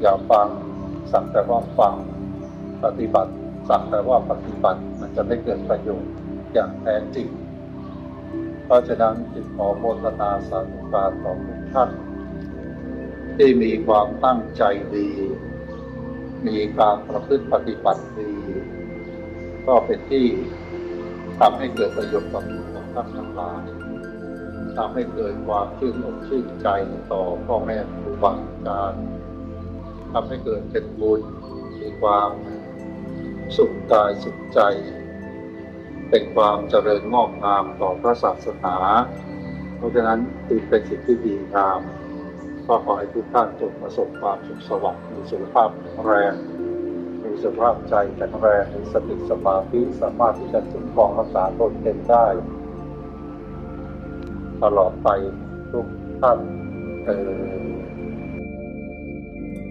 อย่าฟังสักแต่ว่าฟังปฏิบัติสักแต่ว่าปฏิบัติมันจะไม่เกิดประโยชน์อย่างแท้จริง เพราะฉะนั้นจึงขอโมทนาสาธุการขอทุกท่านที่มีความตั้งใจดี มีการประพฤติปฏิบัติดี ก็เป็นที่ทำให้เกิดประโยชน์กับของท่านทั้งหลายทำให้เกิดความชื่นอกชื่นใจต่อพ่อแม่ครูบาอาจารย์ ทำให้เกิดเป็นบุญมีความสุขกายสุขใจ เป็นความเจริญงอกงามต่อพระศาสนา เพราะฉะนั้นจึงเป็นสิ่งที่ดีงามก็ขอให้ทุกท่านจงประสบความสุขสวัสดิ์มีสุขภาพแข็งแรงมีสุขภาพใจแข็งแรงมีสติสมาธิสามารถที่จะคุ้มครองรักษาตนเองได้ ตลอดไปทุกท่านเออ